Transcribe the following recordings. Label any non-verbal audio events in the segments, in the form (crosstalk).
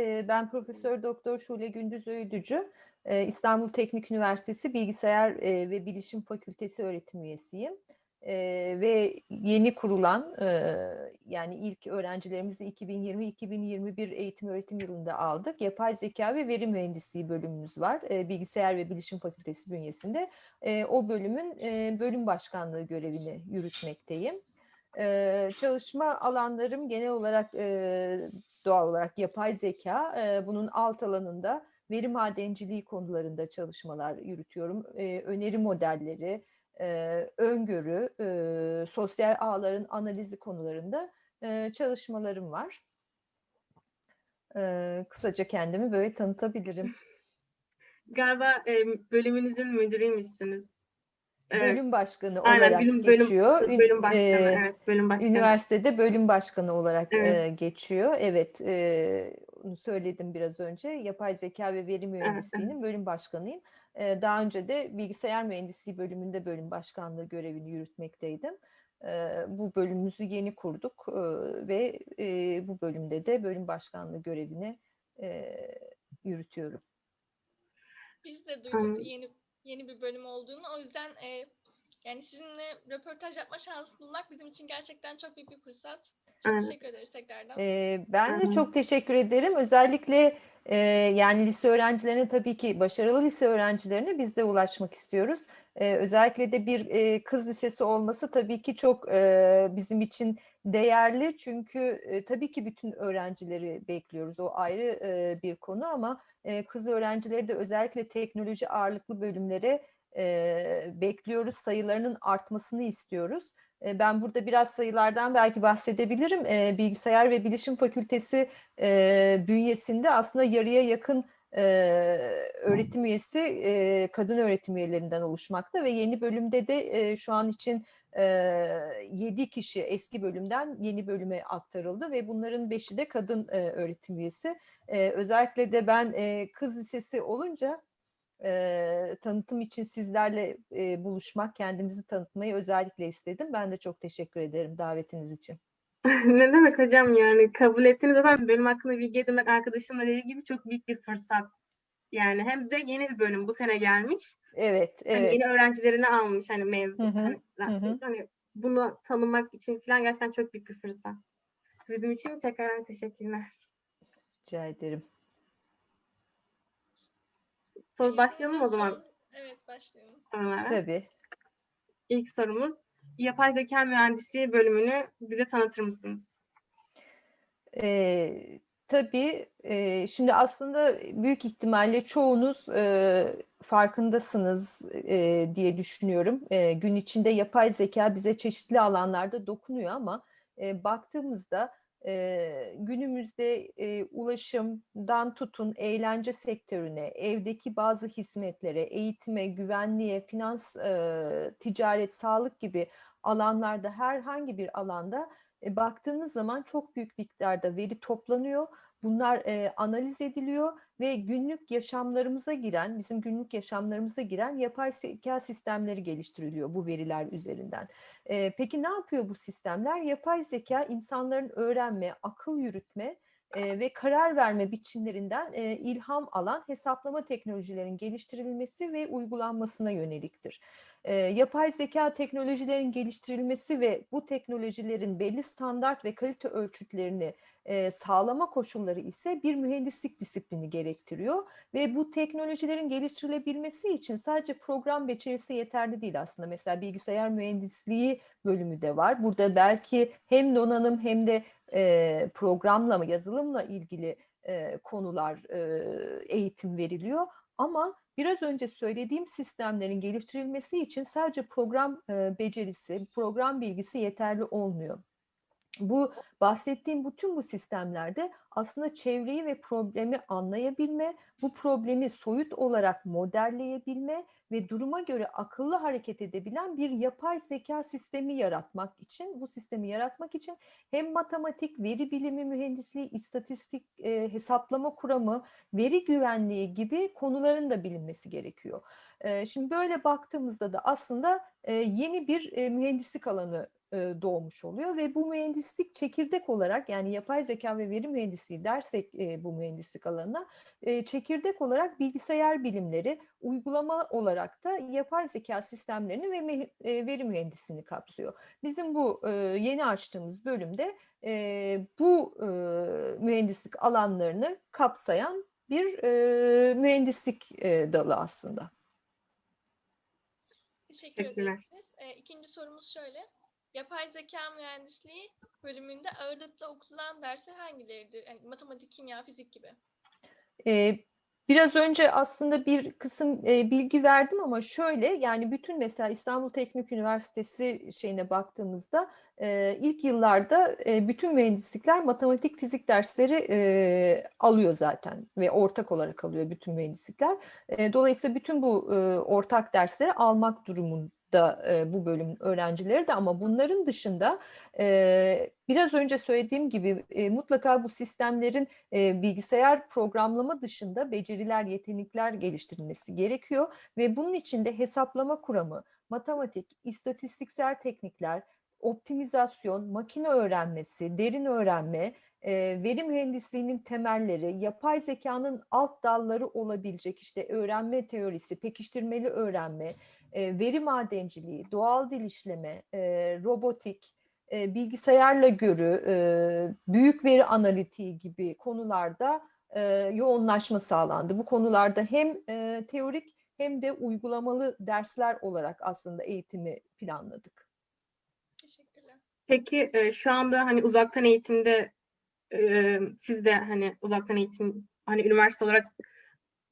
E, Ben Profesör Doktor Şule Gündüz Öğüdücü. E, İstanbul Teknik Üniversitesi Bilgisayar e, ve Bilişim Fakültesi öğretim üyesiyim. E, Ve yeni kurulan e, yani ilk öğrencilerimizi 2020-2021 eğitim öğretim yılında aldık. Yapay zeka ve veri mühendisliği bölümümüz var. Bilgisayar ve Bilişim Fakültesi bünyesinde. O bölümün bölüm başkanlığı görevini yürütmekteyim. Ee, çalışma alanlarım genel olarak e, doğal olarak yapay zeka. E, bunun alt alanında veri madenciliği konularında çalışmalar yürütüyorum. E, öneri modelleri, e, öngörü, e, sosyal ağların analizi konularında e, çalışmalarım var. E, kısaca kendimi böyle tanıtabilirim. Galiba e, bölümünüzün müdürüymüşsünüz. Bölüm başkanı Aynen, olarak bölüm, bölüm, geçiyor. Bölüm başkanı. e, evet, bölüm başkanı. Üniversitede bölüm başkanı olarak Evet. e, geçiyor. Evet, e, onu söyledim biraz önce. Yapay zeka ve veri mühendisliğinin evet. bölüm başkanıyım. E, daha önce de bilgisayar mühendisliği bölümünde bölüm başkanlığı görevini yürütmekteydim. E, bu bölümümüzü yeni kurduk e, ve e, bu bölümde de bölüm başkanlığı görevini e, yürütüyorum. Biz de duyduk Anladım. yeni yeni bir bölüm olduğunu. O yüzden e, yani sizinle röportaj yapma şansı bulmak bizim için gerçekten çok büyük bir fırsat. Çok Evet. teşekkür ederiz tekrardan. Ee, ben de çok teşekkür ederim. Özellikle e, yani lise öğrencilerine tabii ki başarılı lise öğrencilerine biz de ulaşmak istiyoruz. Ee, özellikle de bir e, kız lisesi olması tabii ki çok e, bizim için değerli. Çünkü e, tabii ki bütün öğrencileri bekliyoruz. O ayrı e, bir konu ama e, kız öğrencileri de özellikle teknoloji ağırlıklı bölümlere e, bekliyoruz. Sayılarının artmasını istiyoruz. E, Ben burada biraz sayılardan belki bahsedebilirim. E, Bilgisayar ve Bilişim Fakültesi e, bünyesinde aslında yarıya yakın e, öğretim üyesi e, kadın öğretim üyelerinden oluşmakta ve yeni bölümde de e, şu an için e, 7 kişi eski bölümden yeni bölüme aktarıldı ve bunların 5'i de kadın e, öğretim üyesi. E, özellikle de ben e, kız lisesi olunca e, tanıtım için sizlerle e, buluşmak, kendimizi tanıtmayı özellikle istedim. Ben de çok teşekkür ederim davetiniz için. (laughs) ne demek hocam yani kabul ettiğiniz zaman bölüm hakkında bilgi edinmek arkadaşımla dediği gibi çok büyük bir fırsat. Yani hem de yeni bir bölüm bu sene gelmiş. Evet, Hani evet. yeni öğrencilerini almış hani mevzu. Hı hı, Hani, hı. hani bunu tanımak için falan gerçekten çok büyük bir fırsat. Bizim için tekrar teşekkürler. Rica ederim. Soru başlayalım o zaman Evet başlayalım. sorulara. Tabii. İlk sorumuz yapay zeka mühendisliği bölümünü bize tanıtır mısınız? Ee, tabii e, şimdi aslında büyük ihtimalle çoğunuz e, farkındasınız e, diye düşünüyorum. E, gün içinde yapay zeka bize çeşitli alanlarda dokunuyor ama e, baktığımızda e, günümüzde e, ulaşımdan tutun eğlence sektörüne, evdeki bazı hizmetlere, eğitime, güvenliğe, finans, e, ticaret, sağlık gibi alanlarda herhangi bir alanda e, baktığınız zaman çok büyük miktarda veri toplanıyor. Bunlar e, analiz ediliyor ve günlük yaşamlarımıza giren, bizim günlük yaşamlarımıza giren yapay zeka sistemleri geliştiriliyor bu veriler üzerinden. E, peki ne yapıyor bu sistemler? Yapay zeka insanların öğrenme, akıl yürütme e, ve karar verme biçimlerinden e, ilham alan hesaplama teknolojilerin geliştirilmesi ve uygulanmasına yöneliktir. E, yapay zeka teknolojilerin geliştirilmesi ve bu teknolojilerin belli standart ve kalite ölçütlerini e, sağlama koşulları ise bir mühendislik disiplini gerektiriyor ve bu teknolojilerin geliştirilebilmesi için sadece program becerisi yeterli değil aslında. Mesela bilgisayar mühendisliği bölümü de var. Burada belki hem donanım hem de e, programla yazılımla ilgili e, konular e, eğitim veriliyor ama biraz önce söylediğim sistemlerin geliştirilmesi için sadece program becerisi, program bilgisi yeterli olmuyor. Bu bahsettiğim bütün bu sistemlerde aslında çevreyi ve problemi anlayabilme, bu problemi soyut olarak modelleyebilme ve duruma göre akıllı hareket edebilen bir yapay zeka sistemi yaratmak için, bu sistemi yaratmak için hem matematik, veri bilimi mühendisliği, istatistik, e, hesaplama kuramı, veri güvenliği gibi konuların da bilinmesi gerekiyor. E, şimdi böyle baktığımızda da aslında e, yeni bir e, mühendislik alanı doğmuş oluyor ve bu mühendislik çekirdek olarak yani yapay zeka ve veri mühendisliği dersek e, bu mühendislik alanına e, çekirdek olarak bilgisayar bilimleri, uygulama olarak da yapay zeka sistemlerini ve me- e, veri mühendisliğini kapsıyor. Bizim bu e, yeni açtığımız bölümde e, bu e, mühendislik alanlarını kapsayan bir e, mühendislik e, dalı aslında. Teşekkür Teşekkürler. ederiz. Ee, ikinci sorumuz şöyle. Yapay zeka mühendisliği bölümünde ağırlıklı okutulan dersler hangileridir? Yani matematik, kimya, fizik gibi. Ee, biraz önce aslında bir kısım e, bilgi verdim ama şöyle yani bütün mesela İstanbul Teknik Üniversitesi şeyine baktığımızda e, ilk yıllarda e, bütün mühendislikler matematik, fizik dersleri e, alıyor zaten ve ortak olarak alıyor bütün mühendislikler. E, dolayısıyla bütün bu e, ortak dersleri almak durumunda e, bu bölümün öğrencileri de ama bunların dışında e, biraz önce söylediğim gibi e, mutlaka bu sistemlerin e, bilgisayar programlama dışında beceriler, yetenekler geliştirilmesi gerekiyor ve bunun için de hesaplama kuramı, matematik, istatistiksel teknikler, optimizasyon, makine öğrenmesi, derin öğrenme, e, veri mühendisliğinin temelleri, yapay zekanın alt dalları olabilecek işte öğrenme teorisi, pekiştirmeli öğrenme, e, veri madenciliği, doğal dil işleme, e, robotik, e, bilgisayarla görü, e, büyük veri analitiği gibi konularda e, yoğunlaşma sağlandı. Bu konularda hem e, teorik hem de uygulamalı dersler olarak aslında eğitimi planladık. Peki e, şu anda hani uzaktan eğitimde e, siz de hani uzaktan eğitim hani üniversite olarak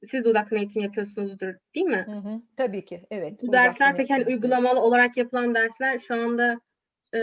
siz de uzaktan eğitim yapıyorsunuzdur değil mi? Hı hı, tabii ki, evet. Bu dersler peki hani uygulamalı olarak yapılan dersler şu anda e,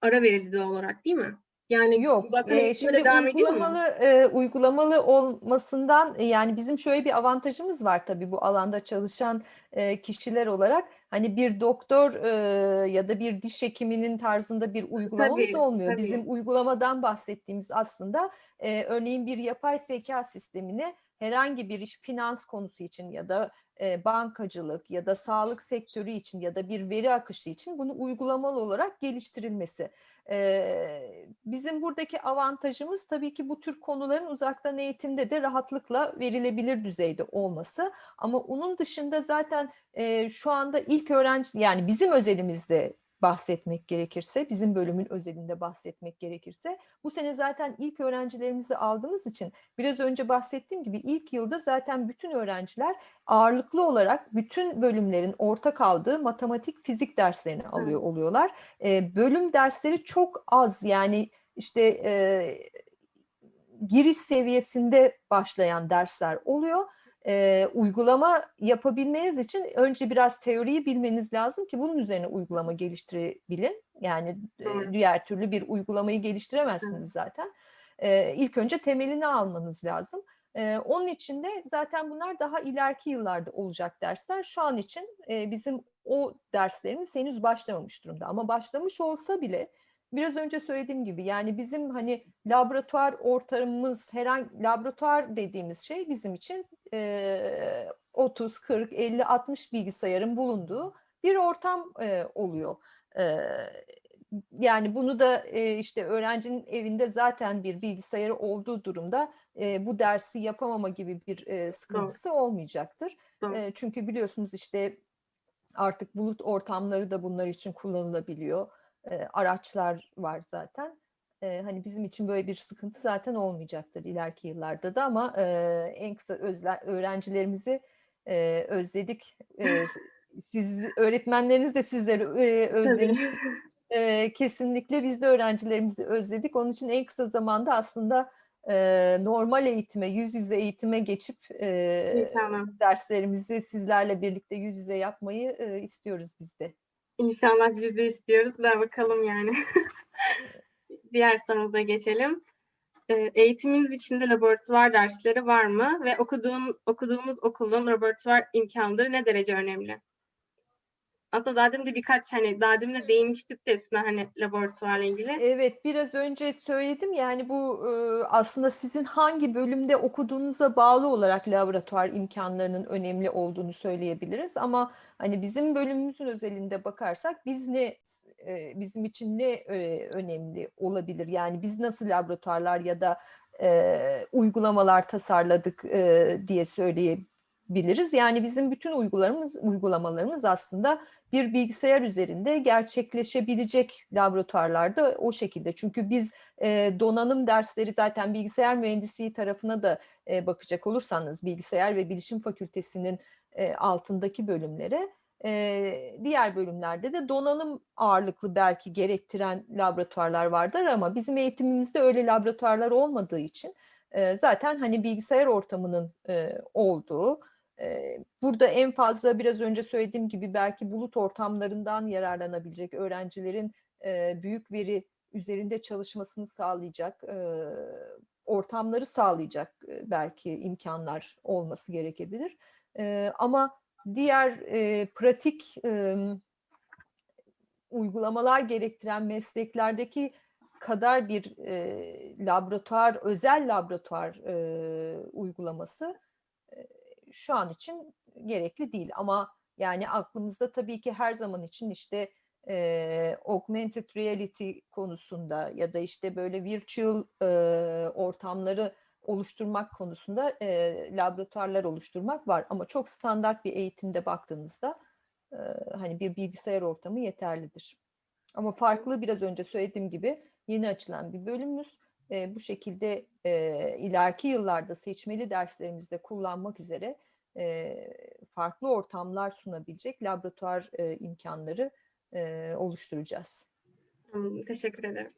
ara verildi doğal olarak değil mi? Yani Yok, e, şimdi uygulamalı e, uygulamalı olmasından e, yani bizim şöyle bir avantajımız var tabii bu alanda çalışan e, kişiler olarak hani bir doktor e, ya da bir diş hekiminin tarzında bir uygulamamız Tabii, olmuyor. tabii. Bizim uygulamadan bahsettiğimiz aslında e, örneğin bir yapay zeka sistemini herhangi bir iş, finans konusu için ya da e, bankacılık ya da sağlık sektörü için ya da bir veri akışı için bunu uygulamalı olarak geliştirilmesi. Ee, bizim buradaki avantajımız tabii ki bu tür konuların uzaktan eğitimde de rahatlıkla verilebilir düzeyde olması. Ama onun dışında zaten e, şu anda ilk öğrenci yani bizim özelimizde bahsetmek gerekirse, bizim bölümün özelinde bahsetmek gerekirse bu sene zaten ilk öğrencilerimizi aldığımız için biraz önce bahsettiğim gibi ilk yılda zaten bütün öğrenciler ağırlıklı olarak bütün bölümlerin ortak aldığı matematik, fizik derslerini alıyor oluyorlar. E, bölüm dersleri çok az yani işte e, giriş seviyesinde başlayan dersler oluyor. E, uygulama yapabilmeniz için önce biraz teoriyi bilmeniz lazım ki bunun üzerine uygulama geliştirebilin. Yani e, diğer türlü bir uygulamayı geliştiremezsiniz zaten. E, ilk önce temelini almanız lazım. E, onun için de zaten bunlar daha ileriki yıllarda olacak dersler. Şu an için e, bizim o derslerimiz henüz başlamamış durumda. Ama başlamış olsa bile biraz önce söylediğim gibi yani bizim hani laboratuvar ortamımız herhangi laboratuvar dediğimiz şey bizim için e, 30, 40, 50, 60 bilgisayarın bulunduğu bir ortam e, oluyor. E, yani bunu da e, işte öğrencinin evinde zaten bir bilgisayarı olduğu durumda e, bu dersi yapamama gibi bir e, sıkıntısı olmayacaktır. Doğru. E, çünkü biliyorsunuz işte artık bulut ortamları da bunlar için kullanılabiliyor. E, araçlar var zaten. E, hani bizim için böyle bir sıkıntı zaten olmayacaktır ileriki yıllarda da ama e, en kısa özle, öğrencilerimizi e, özledik. E, siz öğretmenleriniz de sizleri e, özlemiştir. E, kesinlikle biz de öğrencilerimizi özledik. Onun için en kısa zamanda aslında e, normal eğitime, yüz yüze eğitime geçip e, İnşallah. derslerimizi sizlerle birlikte yüz yüze yapmayı e, istiyoruz biz de. İnşallah biz de istiyoruz da bakalım yani. (laughs) Diğer sorumuza geçelim. Ee, Eğitiminiz içinde laboratuvar dersleri var mı ve okuduğun, okuduğumuz okulun laboratuvar imkanları ne derece önemli? Aslında daha demin de birkaç hani daha demin de değinmiştik de üstüne hani laboratuvarla ilgili. Evet, biraz önce söyledim yani bu e, aslında sizin hangi bölümde okuduğunuza bağlı olarak laboratuvar imkanlarının önemli olduğunu söyleyebiliriz. Ama hani bizim bölümümüzün özelinde bakarsak biz ne e, bizim için ne e, önemli olabilir? Yani biz nasıl laboratuvarlar ya da uygulamalar tasarladık diye söyleyebiliriz. Yani bizim bütün uygularımız, uygulamalarımız aslında bir bilgisayar üzerinde gerçekleşebilecek laboratuvarlarda o şekilde. Çünkü biz e, donanım dersleri zaten bilgisayar mühendisliği tarafına da e, bakacak olursanız bilgisayar ve bilişim fakültesinin e, altındaki bölümlere e, diğer bölümlerde de donanım ağırlıklı belki gerektiren laboratuvarlar vardır ama bizim eğitimimizde öyle laboratuvarlar olmadığı için e, zaten hani bilgisayar ortamının e, olduğu burada en fazla biraz önce söylediğim gibi belki bulut ortamlarından yararlanabilecek öğrencilerin büyük veri üzerinde çalışmasını sağlayacak ortamları sağlayacak belki imkanlar olması gerekebilir. Ama diğer pratik uygulamalar gerektiren mesleklerdeki kadar bir laboratuvar, özel laboratuvar uygulaması şu an için gerekli değil. Ama yani aklımızda tabii ki her zaman için işte e, augmented reality konusunda ya da işte böyle virtual e, ortamları oluşturmak konusunda e, laboratuvarlar oluşturmak var. Ama çok standart bir eğitimde baktığınızda e, hani bir bilgisayar ortamı yeterlidir. Ama farklı biraz önce söylediğim gibi yeni açılan bir bölümümüz. E, bu şekilde e, ileriki yıllarda seçmeli derslerimizde kullanmak üzere e, farklı ortamlar sunabilecek laboratuvar e, imkanları e, oluşturacağız. Teşekkür ederim.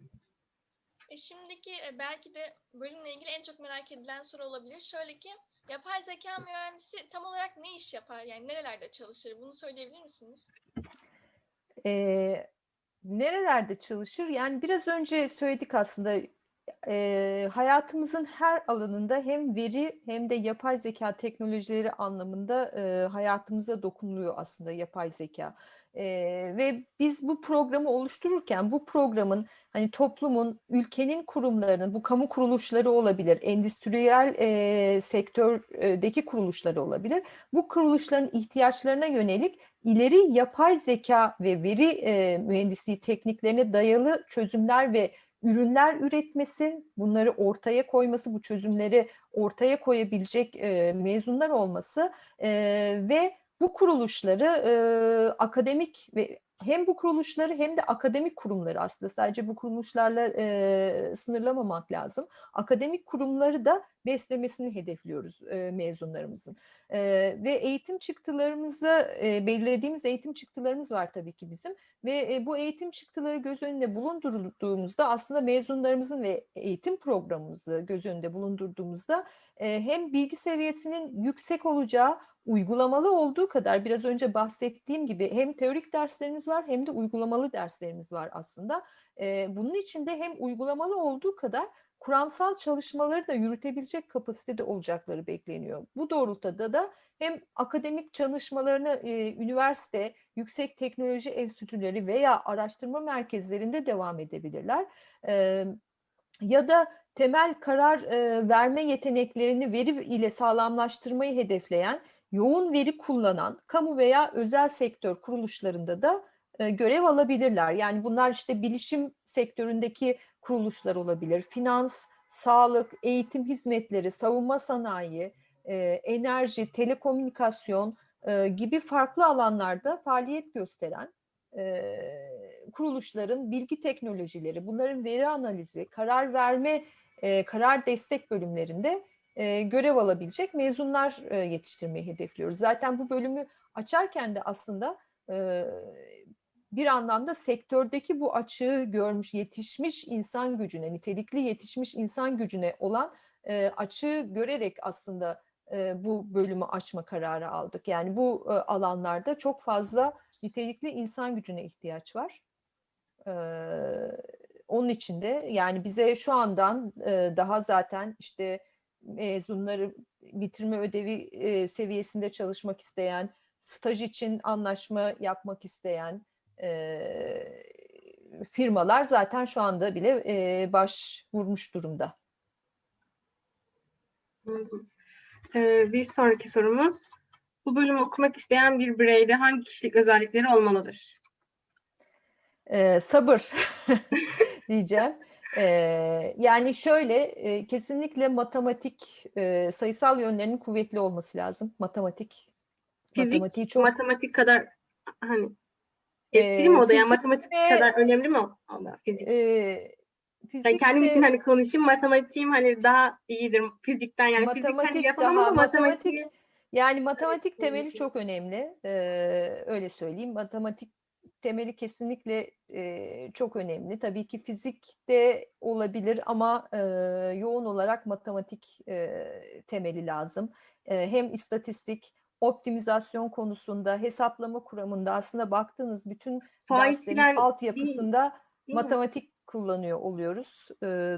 E şimdiki e, belki de bölümle ilgili en çok merak edilen soru olabilir. Şöyle ki yapay zeka mühendisi tam olarak ne iş yapar? Yani nerelerde çalışır? Bunu söyleyebilir misiniz? Ee, nerelerde çalışır? Yani biraz önce söyledik aslında e, hayatımızın her alanında hem veri hem de yapay zeka teknolojileri anlamında e, hayatımıza dokunuluyor aslında yapay zeka. E, ve biz bu programı oluştururken bu programın hani toplumun, ülkenin kurumlarının, bu kamu kuruluşları olabilir, endüstriyel e, sektördeki kuruluşları olabilir. Bu kuruluşların ihtiyaçlarına yönelik ileri yapay zeka ve veri e, mühendisliği tekniklerine dayalı çözümler ve ürünler üretmesi, bunları ortaya koyması, bu çözümleri ortaya koyabilecek e, mezunlar olması e, ve bu kuruluşları e, akademik ve hem bu kuruluşları hem de akademik kurumları aslında sadece bu kuruluşlarla e, sınırlamamak lazım. Akademik kurumları da beslemesini hedefliyoruz e, mezunlarımızın. E, ve eğitim çıktılarımızı e, belirlediğimiz eğitim çıktılarımız var tabii ki bizim ve e, bu eğitim çıktıları göz önünde bulundurduğumuzda aslında mezunlarımızın ve eğitim programımızı göz önünde bulundurduğumuzda e, hem bilgi seviyesinin yüksek olacağı uygulamalı olduğu kadar biraz önce bahsettiğim gibi hem teorik derslerimiz var hem de uygulamalı derslerimiz var aslında. E, bunun için de hem uygulamalı olduğu kadar kuramsal çalışmaları da yürütebilecek kapasitede olacakları bekleniyor. Bu doğrultuda da hem akademik çalışmalarını e, üniversite, yüksek teknoloji enstitüleri veya araştırma merkezlerinde devam edebilirler. E, ya da temel karar e, verme yeteneklerini veri ile sağlamlaştırmayı hedefleyen, yoğun veri kullanan kamu veya özel sektör kuruluşlarında da görev alabilirler. Yani bunlar işte bilişim sektöründeki kuruluşlar olabilir, finans, sağlık, eğitim hizmetleri, savunma sanayi, e, enerji, telekomünikasyon e, gibi farklı alanlarda faaliyet gösteren e, kuruluşların bilgi teknolojileri, bunların veri analizi, karar verme, e, karar destek bölümlerinde e, görev alabilecek mezunlar e, yetiştirmeyi hedefliyoruz. Zaten bu bölümü açarken de aslında e, bir anlamda sektördeki bu açığı görmüş, yetişmiş insan gücüne, nitelikli yetişmiş insan gücüne olan e, açığı görerek aslında e, bu bölümü açma kararı aldık. Yani bu e, alanlarda çok fazla nitelikli insan gücüne ihtiyaç var. E, onun için de yani bize şu andan e, daha zaten işte mezunları bitirme ödevi e, seviyesinde çalışmak isteyen, staj için anlaşma yapmak isteyen e, firmalar zaten şu anda bile e, başvurmuş durumda. Ee, bir sonraki sorumuz. Bu bölümü okumak isteyen bir bireyde hangi kişilik özellikleri olmalıdır? Ee, sabır (laughs) diyeceğim. Ee, yani şöyle e, kesinlikle matematik e, sayısal yönlerinin kuvvetli olması lazım. Matematik. Fizik, Matematiği çok matematik kadar hani etkili mi o da yani matematik fizikte- kadar önemli mi da fizik? e, Yani kendim fizikte- için hani konuşayım matematiğim hani daha iyidir fizikten yani fizik hani matematik yapamam daha ama matematik matematik yani matematik temeli şey. çok önemli. Ee, öyle söyleyeyim. Matematik temeli kesinlikle e, çok önemli. Tabii ki fizikte olabilir ama e, yoğun olarak matematik e, temeli lazım. E, hem istatistik, optimizasyon konusunda, hesaplama kuramında aslında baktığınız bütün faiz derslerin altyapısında değil mi? matematik kullanıyor oluyoruz.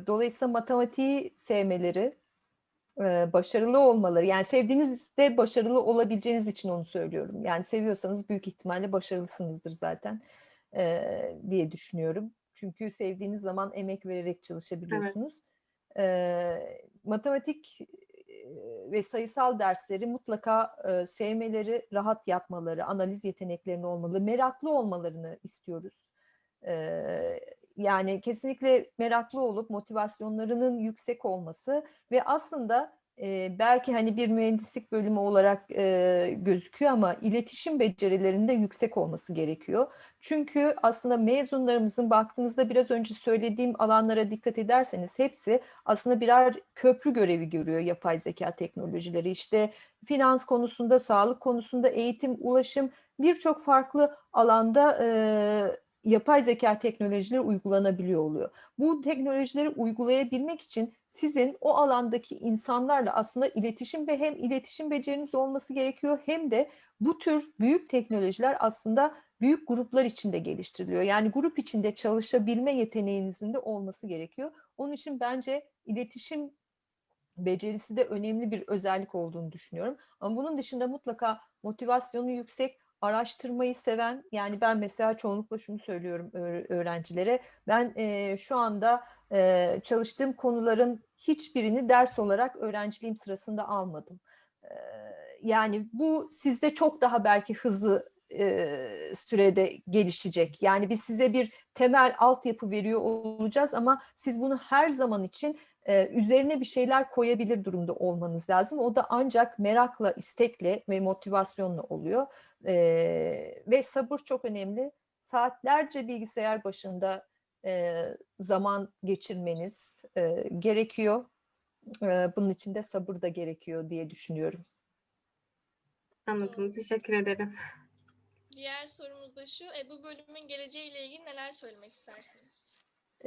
Dolayısıyla matematiği sevmeleri, başarılı olmaları, yani sevdiğinizde başarılı olabileceğiniz için onu söylüyorum. Yani seviyorsanız büyük ihtimalle başarılısınızdır zaten diye düşünüyorum. Çünkü sevdiğiniz zaman emek vererek çalışabiliyorsunuz. Ee, Matematik ve sayısal dersleri mutlaka e, sevmeleri, rahat yapmaları, analiz yeteneklerinin olmalı, meraklı olmalarını istiyoruz. Ee, yani kesinlikle meraklı olup motivasyonlarının yüksek olması ve aslında e, belki hani bir mühendislik bölümü olarak e, gözüküyor ama iletişim becerilerinde yüksek olması gerekiyor. Çünkü aslında mezunlarımızın baktığınızda biraz önce söylediğim alanlara dikkat ederseniz hepsi aslında birer köprü görevi görüyor yapay zeka teknolojileri. İşte finans konusunda, sağlık konusunda, eğitim, ulaşım birçok farklı alanda e, yapay zeka teknolojileri uygulanabiliyor oluyor. Bu teknolojileri uygulayabilmek için sizin o alandaki insanlarla aslında iletişim ve hem iletişim beceriniz olması gerekiyor hem de bu tür büyük teknolojiler aslında büyük gruplar içinde geliştiriliyor. Yani grup içinde çalışabilme yeteneğinizin de olması gerekiyor. Onun için bence iletişim becerisi de önemli bir özellik olduğunu düşünüyorum. Ama bunun dışında mutlaka motivasyonu yüksek, araştırmayı seven, yani ben mesela çoğunlukla şunu söylüyorum öğ- öğrencilere, ben eee, şu anda eee, çalıştığım konuların hiçbirini ders olarak öğrenciliğim sırasında almadım. Eee, Yani bu sizde çok daha belki hızlı eee, sürede gelişecek. Yani biz size bir temel altyapı veriyor olacağız ama siz bunu her zaman için e, üzerine bir şeyler koyabilir durumda olmanız lazım. O da ancak merakla, istekle ve motivasyonla oluyor. E, ve sabır çok önemli. Saatlerce bilgisayar başında e, zaman geçirmeniz e, gerekiyor. E, bunun için de sabır da gerekiyor diye düşünüyorum. Anladım. Teşekkür ederim. Diğer sorumuz da şu. E, bu bölümün geleceğiyle ilgili neler söylemek istersiniz?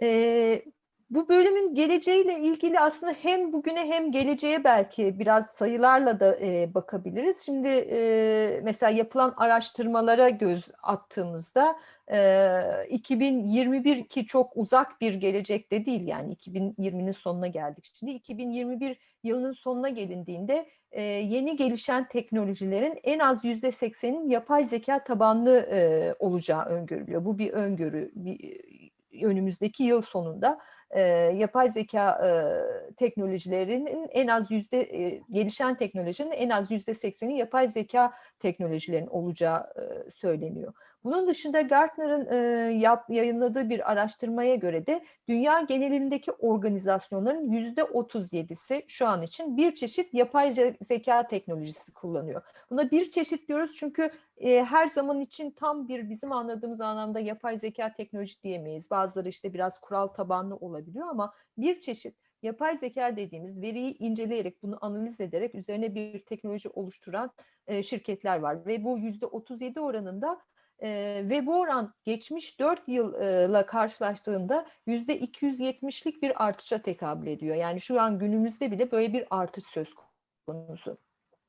Ee, bu bölümün geleceğiyle ilgili aslında hem bugüne hem geleceğe belki biraz sayılarla da e, bakabiliriz. Şimdi e, mesela yapılan araştırmalara göz attığımızda e, 2021 ki çok uzak bir gelecekte değil yani 2020'nin sonuna geldik şimdi. 2021 yılının sonuna gelindiğinde e, yeni gelişen teknolojilerin en az yüzde seksenin yapay zeka tabanlı e, olacağı öngörülüyor. Bu bir öngörü. Bir, önümüzdeki yıl sonunda e, yapay zeka e, teknolojilerinin en az yüzde e, gelişen teknolojinin en az yüzde sekseni yapay zeka teknolojilerin olacağı e, söyleniyor. Bunun dışında Gartner'ın e, yap, yayınladığı bir araştırmaya göre de dünya genelindeki organizasyonların yüzde 37'si şu an için bir çeşit yapay ze- zeka teknolojisi kullanıyor. Buna bir çeşit diyoruz çünkü e, her zaman için tam bir bizim anladığımız anlamda yapay zeka teknoloji diyemeyiz. Bazıları işte biraz kural tabanlı olabiliyor ama bir çeşit yapay zeka dediğimiz veriyi inceleyerek bunu analiz ederek üzerine bir teknoloji oluşturan e, şirketler var ve bu yüzde 37 oranında e, ve bu oran geçmiş 4 yılla karşılaştığında yüzde 270'lik bir artışa tekabül ediyor. Yani şu an günümüzde bile böyle bir artış söz konusu.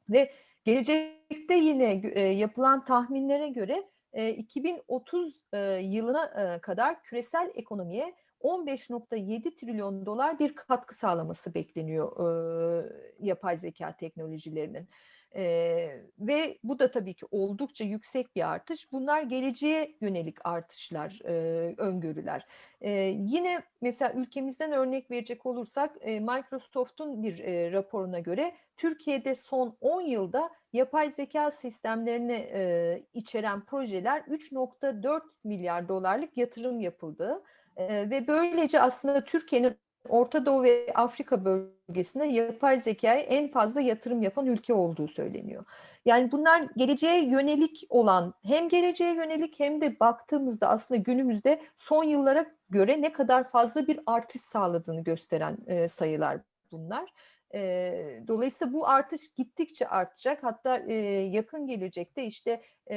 Ve gelecekte yine e, yapılan tahminlere göre e, 2030 e, yılına kadar küresel ekonomiye 15.7 trilyon dolar bir katkı sağlaması bekleniyor e, yapay zeka teknolojilerinin. Ee, ve bu da tabii ki oldukça yüksek bir artış. Bunlar geleceğe yönelik artışlar, e, öngörüler. Ee, yine mesela ülkemizden örnek verecek olursak e, Microsoft'un bir e, raporuna göre Türkiye'de son 10 yılda yapay zeka sistemlerini e, içeren projeler 3.4 milyar dolarlık yatırım yapıldı. Ve böylece aslında Türkiye'nin Orta Doğu ve Afrika bölgesinde yapay zekaya en fazla yatırım yapan ülke olduğu söyleniyor. Yani bunlar geleceğe yönelik olan hem geleceğe yönelik hem de baktığımızda aslında günümüzde son yıllara göre ne kadar fazla bir artış sağladığını gösteren e, sayılar bunlar. E, dolayısıyla bu artış gittikçe artacak. Hatta e, yakın gelecekte işte e,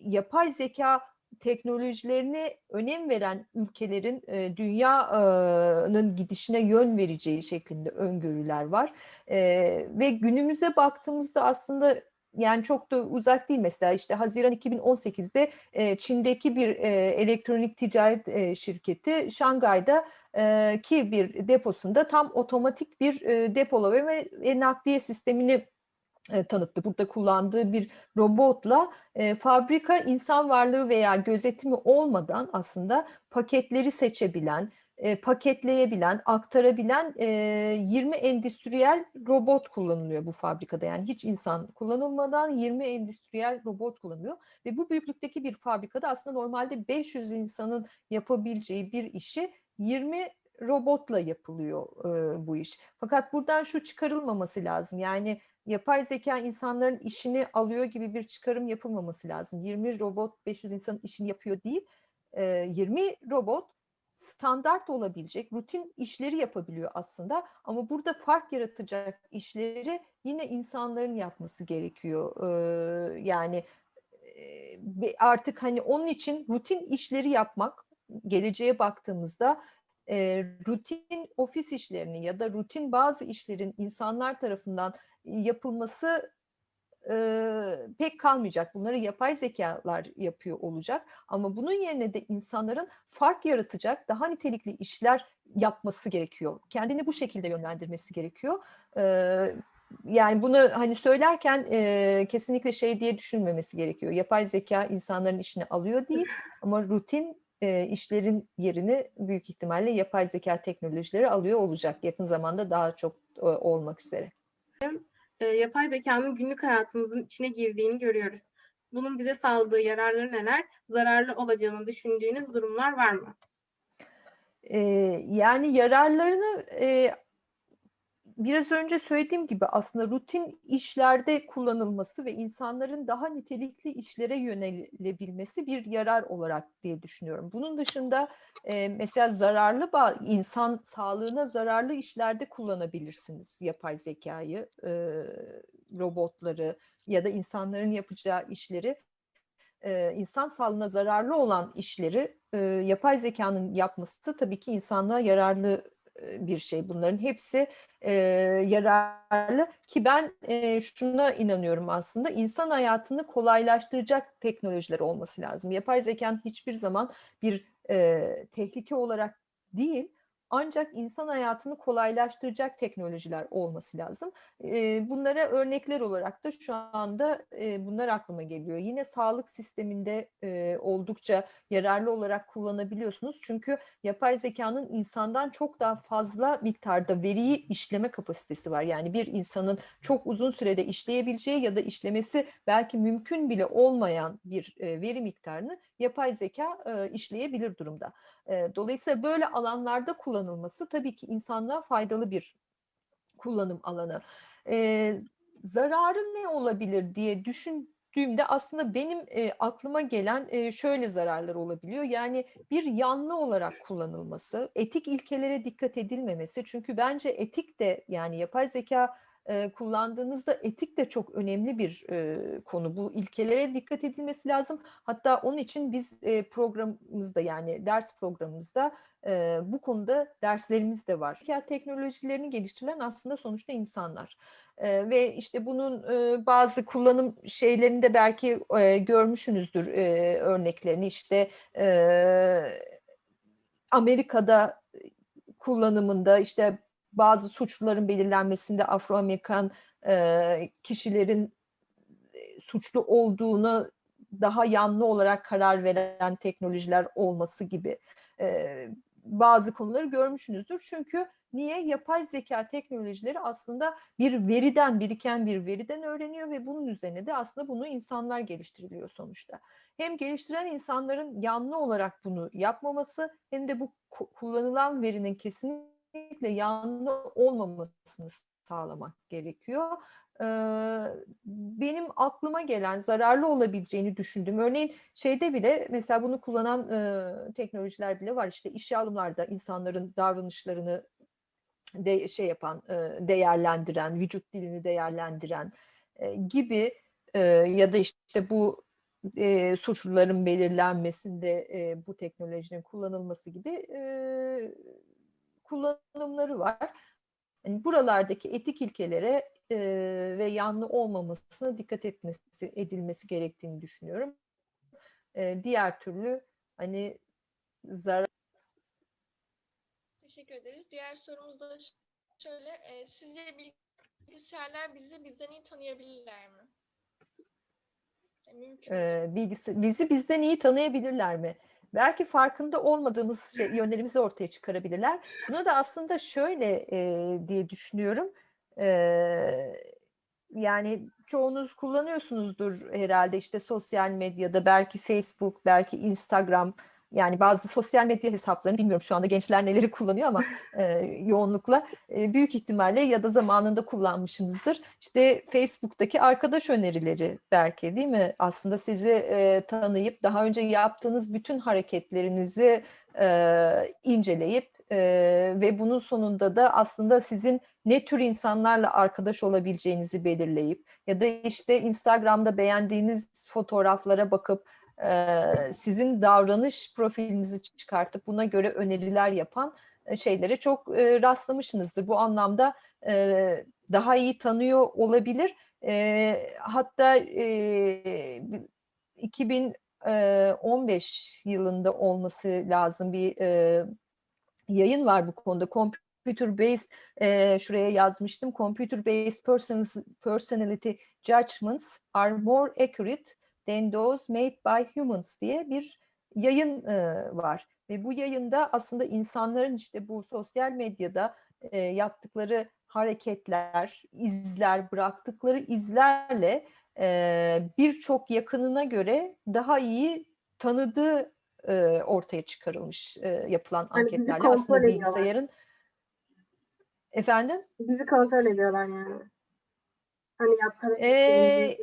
yapay zeka teknolojilerine önem veren ülkelerin e, dünyanın gidişine yön vereceği şeklinde öngörüler var. E, ve günümüze baktığımızda aslında yani çok da uzak değil mesela işte Haziran 2018'de e, Çin'deki bir e, elektronik ticaret e, şirketi Şangay'da e, ki bir deposunda tam otomatik bir e, depolama ve, ve nakliye sistemini e, tanıttı. Burada kullandığı bir robotla e, fabrika insan varlığı veya gözetimi olmadan aslında paketleri seçebilen, e, paketleyebilen, aktarabilen e, 20 endüstriyel robot kullanılıyor bu fabrikada. Yani hiç insan kullanılmadan 20 endüstriyel robot kullanılıyor. Ve bu büyüklükteki bir fabrikada aslında normalde 500 insanın yapabileceği bir işi 20 robotla yapılıyor e, bu iş. Fakat buradan şu çıkarılmaması lazım. Yani yapay zeka insanların işini alıyor gibi bir çıkarım yapılmaması lazım. 20 robot 500 insanın işini yapıyor değil. E, 20 robot standart olabilecek rutin işleri yapabiliyor aslında ama burada fark yaratacak işleri yine insanların yapması gerekiyor. Ee, yani artık hani onun için rutin işleri yapmak geleceğe baktığımızda e, rutin ofis işlerini ya da rutin bazı işlerin insanlar tarafından yapılması e, pek kalmayacak. Bunları yapay zekalar yapıyor olacak. Ama bunun yerine de insanların fark yaratacak daha nitelikli işler yapması gerekiyor. Kendini bu şekilde yönlendirmesi gerekiyor. E, yani bunu hani söylerken e, kesinlikle şey diye düşünmemesi gerekiyor. Yapay zeka insanların işini alıyor değil ama rutin e, işlerin yerini büyük ihtimalle yapay zeka teknolojileri alıyor olacak. Yakın zamanda daha çok e, olmak üzere e, yapay zekanın günlük hayatımızın içine girdiğini görüyoruz. Bunun bize sağladığı yararları neler, zararlı olacağını düşündüğünüz durumlar var mı? E, yani yararlarını e, biraz önce söylediğim gibi aslında rutin işlerde kullanılması ve insanların daha nitelikli işlere yönelebilmesi bir yarar olarak diye düşünüyorum. Bunun dışında e, mesela zararlı insan sağlığına zararlı işlerde kullanabilirsiniz yapay zekayı, e, robotları ya da insanların yapacağı işleri e, insan sağlığına zararlı olan işleri e, yapay zekanın yapması tabii ki insanlığa yararlı bir şey. Bunların hepsi e, yararlı ki ben e, şuna inanıyorum aslında insan hayatını kolaylaştıracak teknolojiler olması lazım. Yapay zekanın hiçbir zaman bir e, tehlike olarak değil ancak insan hayatını kolaylaştıracak teknolojiler olması lazım. Bunlara örnekler olarak da şu anda bunlar aklıma geliyor. Yine sağlık sisteminde oldukça yararlı olarak kullanabiliyorsunuz. Çünkü yapay zekanın insandan çok daha fazla miktarda veriyi işleme kapasitesi var. Yani bir insanın çok uzun sürede işleyebileceği ya da işlemesi belki mümkün bile olmayan bir veri miktarını yapay zeka işleyebilir durumda. Dolayısıyla böyle alanlarda kullanılması tabii ki insanlığa faydalı bir kullanım alanı. Ee, zararı ne olabilir diye düşündüğümde aslında benim e, aklıma gelen e, şöyle zararlar olabiliyor. Yani bir yanlı olarak kullanılması, etik ilkelere dikkat edilmemesi. Çünkü bence etik de yani yapay zeka kullandığınızda etik de çok önemli bir konu. Bu ilkelere dikkat edilmesi lazım. Hatta onun için biz programımızda yani ders programımızda bu konuda derslerimiz de var. Zeka teknolojilerini geliştirilen aslında sonuçta insanlar. E, ve işte bunun e, bazı kullanım şeylerinde belki e, görmüşsünüzdür e, örneklerini işte e, Amerika'da kullanımında işte bazı suçluların belirlenmesinde Afro-Amerikan e, kişilerin e, suçlu olduğunu daha yanlı olarak karar veren teknolojiler olması gibi e, bazı konuları görmüşsünüzdür. Çünkü niye? Yapay zeka teknolojileri aslında bir veriden, biriken bir veriden öğreniyor ve bunun üzerine de aslında bunu insanlar geliştiriliyor sonuçta. Hem geliştiren insanların yanlı olarak bunu yapmaması hem de bu ku- kullanılan verinin kesinlikle yanlı olmamasını sağlamak gerekiyor. Ee, benim aklıma gelen zararlı olabileceğini düşündüm. Örneğin şeyde bile mesela bunu kullanan e, teknolojiler bile var. İşte işe alımlarda insanların davranışlarını de şey yapan, e, değerlendiren, vücut dilini değerlendiren e, gibi ya da işte bu e, suçluların belirlenmesinde e, bu teknolojinin kullanılması gibi e, kullanımları var. Yani buralardaki etik ilkelere e, ve yanlı olmamasına dikkat etmesi edilmesi gerektiğini düşünüyorum. E, diğer türlü hani zarar Teşekkür ederiz. Diğer sorumuz da şöyle. e, sizce bilgisayarlar bizi bizden iyi tanıyabilirler mi? E, mümkün mü? e, bilgisi, bizi bizden iyi tanıyabilirler mi? Belki farkında olmadığımız şey, yönlerimizi ortaya çıkarabilirler. Buna da aslında şöyle e, diye düşünüyorum. E, yani çoğunuz kullanıyorsunuzdur herhalde işte sosyal medyada belki Facebook, belki Instagram yani bazı sosyal medya hesaplarını bilmiyorum şu anda gençler neleri kullanıyor ama (laughs) e, yoğunlukla e, büyük ihtimalle ya da zamanında kullanmışsınızdır. İşte Facebook'taki arkadaş önerileri belki değil mi? Aslında sizi e, tanıyıp daha önce yaptığınız bütün hareketlerinizi e, inceleyip e, ve bunun sonunda da aslında sizin ne tür insanlarla arkadaş olabileceğinizi belirleyip ya da işte Instagram'da beğendiğiniz fotoğraflara bakıp sizin davranış profilinizi çıkartıp buna göre öneriler yapan şeylere çok rastlamışsınızdır. Bu anlamda daha iyi tanıyor olabilir. Hatta e, 2015 yılında olması lazım bir yayın var bu konuda. Computer based şuraya yazmıştım. Computer based personality judgments are more accurate than those made by humans diye bir yayın e, var. Ve bu yayında aslında insanların işte bu sosyal medyada e, yaptıkları hareketler, izler, bıraktıkları izlerle e, birçok yakınına göre daha iyi tanıdığı e, ortaya çıkarılmış e, yapılan bizi anketlerle aslında bilgisayarın efendim Bizi kontrol ediyorlar yani. Hani yaptığın Ee,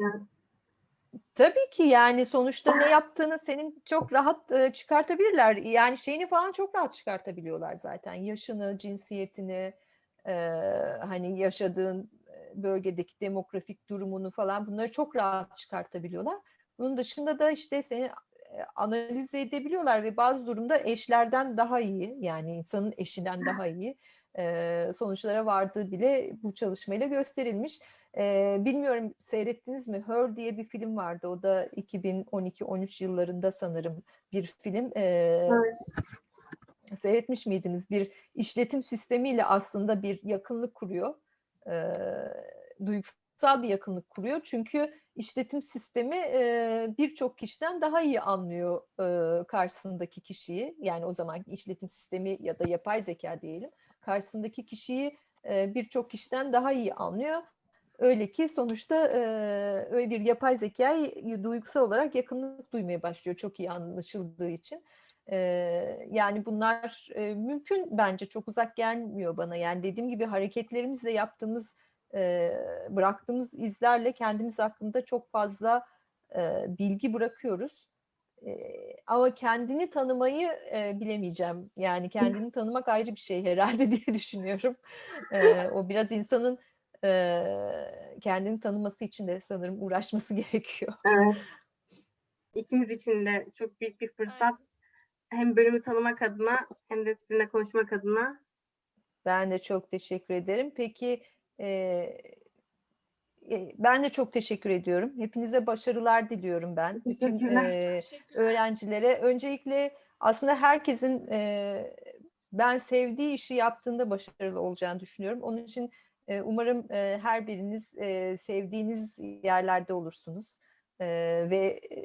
Tabii ki yani sonuçta ne yaptığını senin çok rahat e, çıkartabilirler. Yani şeyini falan çok rahat çıkartabiliyorlar zaten. Yaşını, cinsiyetini, e, hani yaşadığın e, bölgedeki demografik durumunu falan bunları çok rahat çıkartabiliyorlar. Bunun dışında da işte seni analiz edebiliyorlar ve bazı durumda eşlerden daha iyi yani insanın eşinden daha iyi sonuçlara vardığı bile bu çalışmayla gösterilmiş. Ee, bilmiyorum seyrettiniz mi? Her diye bir film vardı. O da 2012-13 yıllarında sanırım bir film. Ee, Evet. Seyretmiş miydiniz? Bir işletim sistemiyle aslında bir yakınlık kuruyor. Ee, duygusal bir yakınlık kuruyor. Çünkü işletim sistemi e, birçok kişiden daha iyi anlıyor e, karşısındaki kişiyi. Yani o zaman işletim sistemi ya da yapay zeka diyelim. Karşısındaki kişiyi e, birçok kişiden daha iyi anlıyor. Öyle ki sonuçta e, öyle bir yapay zekayı duygusal olarak yakınlık duymaya başlıyor çok iyi anlaşıldığı için. E, yani bunlar e, mümkün bence çok uzak gelmiyor bana. Yani dediğim gibi hareketlerimizle yaptığımız, e, bıraktığımız izlerle kendimiz hakkında çok fazla e, bilgi bırakıyoruz. E, ama kendini tanımayı e, bilemeyeceğim. Yani kendini tanımak ayrı bir şey herhalde (laughs) diye düşünüyorum. E, o biraz insanın eee, kendini tanıması için de sanırım uğraşması (laughs) gerekiyor. Evet. İkimiz için de çok büyük bir fırsat. Hem bölümü tanımak adına hem de sizinle konuşmak adına. Ben de çok teşekkür ederim. Peki eee, e, ben de çok teşekkür ediyorum. Hepinize başarılar diliyorum ben. Teşekkürler. Teşekkürler. öğrencilere öncelikle aslında herkesin e, ben sevdiği işi yaptığında başarılı olacağını düşünüyorum. Onun için e, umarım e, her biriniz e, sevdiğiniz yerlerde olursunuz. E, ve e,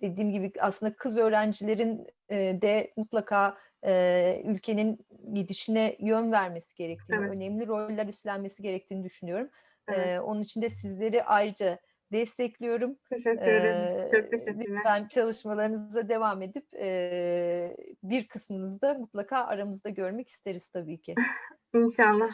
dediğim gibi aslında kız öğrencilerin e, de mutlaka e, ülkenin gidişine yön vermesi gerektiğini, Evet. önemli roller üstlenmesi gerektiğini düşünüyorum. Evet. E, onun için de sizleri ayrıca destekliyorum. Teşekkür ederiz. Ee, Çok teşekkürler. Lütfen çalışmalarınıza devam edip e, bir kısmınızı da mutlaka aramızda görmek isteriz tabii ki. (laughs) İnşallah.